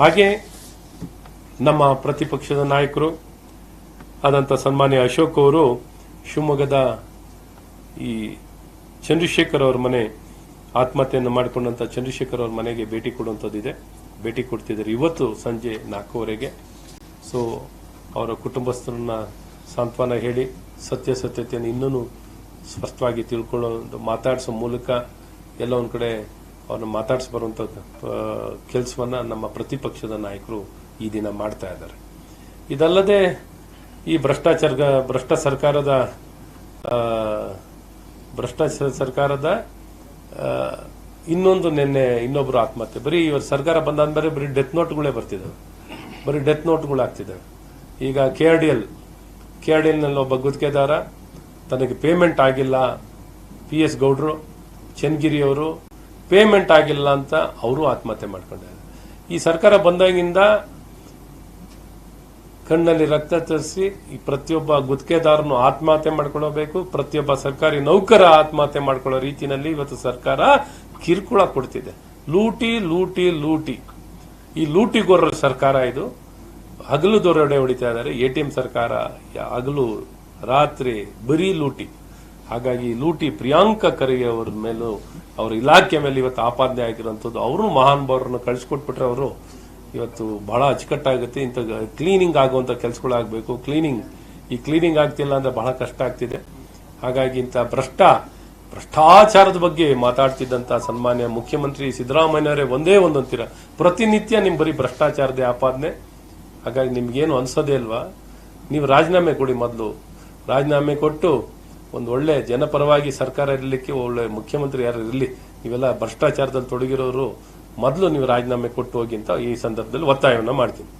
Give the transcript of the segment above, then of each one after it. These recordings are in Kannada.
ಹಾಗೆ ನಮ್ಮ ಪ್ರತಿಪಕ್ಷದ ನಾಯಕರು ಆದಂಥ ಸನ್ಮಾನ್ಯ ಅಶೋಕ್ ಅವರು ಶಿವಮೊಗ್ಗದ ಈ ಚಂದ್ರಶೇಖರ್ ಅವರ ಮನೆ ಆತ್ಮಹತ್ಯೆಯನ್ನು ಮಾಡಿಕೊಂಡಂತ ಚಂದ್ರಶೇಖರ್ ಅವ್ರ ಮನೆಗೆ ಭೇಟಿ ಕೊಡುವಂಥದ್ದಿದೆ ಭೇಟಿ ಕೊಡ್ತಿದ್ದಾರೆ ಇವತ್ತು ಸಂಜೆ ನಾಲ್ಕೂವರೆಗೆ. ಸೊ ಅವರ ಕುಟುಂಬಸ್ಥರನ್ನ ಸಾಂತ್ವನ ಹೇಳಿ, ಸತ್ಯಾಸತ್ಯತೆಯನ್ನು ಇನ್ನೂ ಸ್ಪಷ್ಟವಾಗಿ ತಿಳ್ಕೊಳ್ಳೋ ಮಾತಾಡಿಸೋ ಮೂಲಕ ಎಲ್ಲ ಒಂದು ಕಡೆ ಅವ್ರನ್ನ ಮಾತಾಡಿಸಿ ಬರುವಂಥ ಕೆಲಸವನ್ನ ನಮ್ಮ ಪ್ರತಿಪಕ್ಷದ ನಾಯಕರು ಈ ದಿನ ಮಾಡ್ತಾ ಇದ್ದಾರೆ. ಇದಲ್ಲದೆ ಈ ಭ್ರಷ್ಟಾಚಾರ ಭ್ರಷ್ಟ ಸರ್ಕಾರದ ಆ, ಭ್ರಷ್ಟ ಸರ್ಕಾರದ ಇನ್ನೊಂದು ನಿನ್ನೆ ಇನ್ನೊಬ್ರು ಆತ್ಮಹತ್ಯೆ. ಬರೀ ಇವರು ಸರ್ಕಾರ ಬಂದಾದ ಮೇಲೆ ಬರೀ ಡೆತ್ ನೋಟ್ಗಳೇ ಬರ್ತಿದ್ದಾವೆ. ಬರೀ ಡೆತ್ ನೋಟ್ಗಳು ಆಗ್ತಿದ್ದಾವೆ. ಈಗ K R D L K R D ಎಲ್ನಲ್ಲಿ ಒಬ್ಬ ಗುತ್ತಿಗೆದಾರ ತನಗೆ ಪೇಮೆಂಟ್ ಆಗಿಲ್ಲ. ಪಿ ಎಸ್ ಗೌಡ್ರು ಚನ್ನಗಿರಿ ಅವರು ಪೇಮೆಂಟ್ ಆಗಿಲ್ಲ ಅಂತ ಅವರು ಆತ್ಮಹತ್ಯೆ ಮಾಡ್ಕೊಂಡಿದ್ದಾರೆ. ಈ ಸರ್ಕಾರ ಬಂದಾಗಿಂದ ಕಣ್ಣಲ್ಲಿ ರಕ್ತ ತರಿಸಿ ಈ ಪ್ರತಿಯೊಬ್ಬ ಗುತ್ತಿಗೆದಾರನು ಆತ್ಮಹತ್ಯೆ ಮಾಡ್ಕೊಳ್ಳಬೇಕು ಪ್ರತಿಯೊಬ್ಬ ಸರ್ಕಾರಿ ನೌಕರ ಆತ್ಮಹತ್ಯೆ ಮಾಡ್ಕೊಳ್ಳೋ ರೀತಿಯಲ್ಲಿ ಇವತ್ತು ಸರ್ಕಾರ ಕಿರುಕುಳ ಕೊಡ್ತಿದೆ. ಲೂಟಿ ಲೂಟಿ ಲೂಟಿ. ಈ ಲೂಟಿಗೋರ ಸರ್ಕಾರ ಇದು. ಹಗಲು ದೊರಡೆ ಹೊಡಿತಾ ಇದ್ದಾರೆ. ಎಟಿಎಂ ಸರ್ಕಾರ ಯಾ- ಹಗಲು, ರಾತ್ರಿ ಬರೀ ಲೂಟಿ. ಹಾಗಾಗಿ ಲೂಟಿ ಪ್ರಿಯಾಂಕ ಖರ್ಗೆ ಅವರ ಮೇಲೂ ಅವರ ಇಲಾಖೆ ಮೇಲೆ ಇವತ್ತು ಆಪಾದನೆ ಆಗಿರುವಂತದ್ದು ಅವರು ಮಹಾನ್ ಭಾವರನ್ನು ಕಳಿಸ್ಕೊಟ್ಬಿಟ್ರೆ ಅವರು ಇವತ್ತು ಬಹಳ ಅಚ್ಚುಕಟ್ಟಾಗುತ್ತೆ. ಇಂಥ ಕ್ಲೀನಿಂಗ್ ಆಗುವಂತ ಕೆಲಸಗಳಾಗಬೇಕು. ಕ್ಲೀನಿಂಗ್ ಈ ಕ್ಲೀನಿಂಗ್ ಆಗ್ತಿಲ್ಲ ಅಂದ್ರೆ ಬಹಳ ಕಷ್ಟ ಆಗ್ತಿದೆ. ಹಾಗಾಗಿ ಇಂಥ ಭ್ರಷ್ಟ, ಭ್ರಷ್ಟಾಚಾರದ ಬಗ್ಗೆ ಮಾತಾಡ್ತಿದ್ದಂತ ಸನ್ಮಾನ್ಯ ಮುಖ್ಯಮಂತ್ರಿ ಸಿದ್ದರಾಮಯ್ಯವರೇ ಒಂದೇ ಒಂದು ಅಂತೀರ. ಪ್ರತಿನಿತ್ಯ ನಿಮ್ ಬರೀ ಭ್ರಷ್ಟಾಚಾರದ ಆಪಾದನೆ. ಹಾಗಾಗಿ ನಿಮ್ಗೇನು ಅನ್ಸೋದೇ ಅಲ್ವಾ ನೀವು ರಾಜೀನಾಮೆ ಕೊಡಿ ಮೊದಲು. ರಾಜೀನಾಮೆ ಕೊಟ್ಟು ಒಂದು ಒಳ್ಳೆ ಜನಪರವಾಗಿ ಸರ್ಕಾರ ಇರಲಿಕ್ಕೆ ಒಳ್ಳೆ ಮುಖ್ಯಮಂತ್ರಿ ಯಾರು ಇರಲಿ ನೀವೆಲ್ಲ ಭ್ರಷ್ಟಾಚಾರದಲ್ಲಿ ತೊಡಗಿರೋರು ಮೊದಲು ನೀವು ರಾಜೀನಾಮೆ ಕೊಟ್ಟು ಹೋಗಿ ಅಂತ ಈ ಸಂದರ್ಭದಲ್ಲಿ ಒತ್ತಾಯವನ್ನು ಮಾಡ್ತೀನಿ.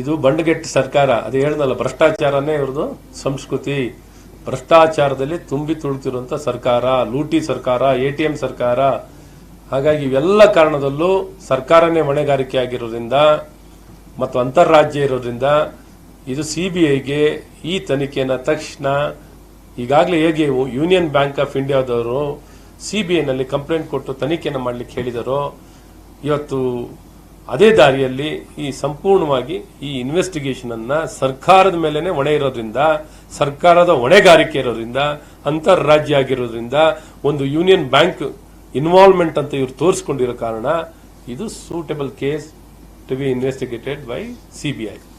ಇದು ಬಂಡಗೆಟ್ಟ ಸರ್ಕಾರ. ಅದು ಹೇಳ್ದಲ್ಲ ಭ್ರಷ್ಟಾಚಾರನೇ ಇವ್ರದ್ದು ಸಂಸ್ಕೃತಿ. ಭ್ರಷ್ಟಾಚಾರದಲ್ಲಿ ತುಂಬಿ ತುಳುತ್ತಿರುವಂತ ಸರ್ಕಾರ, ಲೂಟಿ ಸರ್ಕಾರ, ಎಟಿಎಂ ಸರ್ಕಾರ. ಹಾಗಾಗಿ ಇವೆಲ್ಲ ಕಾರಣದಲ್ಲೂ ಸರ್ಕಾರನೇ ಹೊಣೆಗಾರಿಕೆ ಆಗಿರೋದ್ರಿಂದ ಮತ್ತು ಅಂತಾರಾಜ್ಯ ಇರೋದ್ರಿಂದ ಇದು ಸಿಬಿಐಗೆ ಈ ತನಿಖೆನ ತಕ್ಷಣ ಈಗಾಗಲೇ ಹೇಗೆ ಯೂನಿಯನ್ ಬ್ಯಾಂಕ್ ಆಫ್ ಇಂಡಿಯಾದವರು ಸಿಬಿಐನಲ್ಲಿ ಕಂಪ್ಲೇಂಟ್ ಕೊಟ್ಟು ತನಿಖೆಯನ್ನು ಮಾಡಲಿಕ್ಕೆ ಹೇಳಿದರೋ, ಇವತ್ತು ಅದೇ ದಾರಿಯಲ್ಲಿ ಈ ಸಂಪೂರ್ಣವಾಗಿ ಈ ಇನ್ವೆಸ್ಟಿಗೇಷನ್ ಅನ್ನ ಸರ್ಕಾರದ ಮೇಲೆನೆ ಹೊಣೆ ಇರೋದ್ರಿಂದ, ಸರ್ಕಾರದ ಹೊಣೆಗಾರಿಕೆ ಇರೋದ್ರಿಂದ ಅಂತಾರಾಜ್ಯ ಆಗಿರೋದ್ರಿಂದ, ಒಂದು ಯೂನಿಯನ್ ಬ್ಯಾಂಕ್ ಇನ್ವಾಲ್ವ್ಮೆಂಟ್ ಅಂತ ಇವರು ತೋರಿಸ್ಕೊಂಡಿರೋ ಕಾರಣ ಇದು suitable case to be investigated by CBI